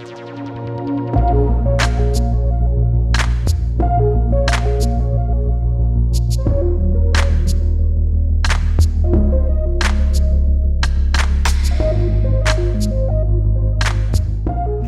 Música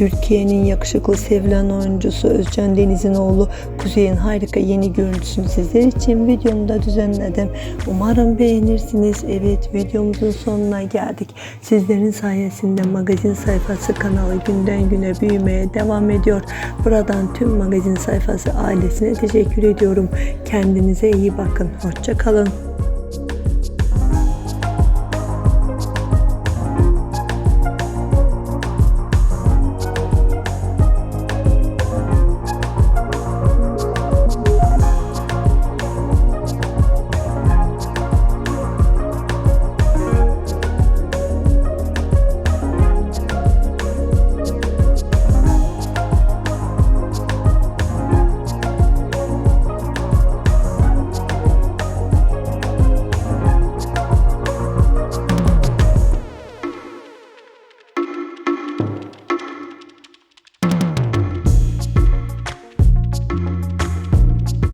Türkiye'nin yakışıklı sevilen oyuncusu Özcan Deniz'in oğlu Kuzey'in harika yeni görüntüsünü sizler için videomda düzenledim. Umarım beğenirsiniz. Evet videomuzun sonuna geldik. Sizlerin sayesinde magazin sayfası kanalı günden güne büyümeye devam ediyor. Buradan tüm magazin sayfası ailesine teşekkür ediyorum. Kendinize iyi bakın. Hoşça kalın.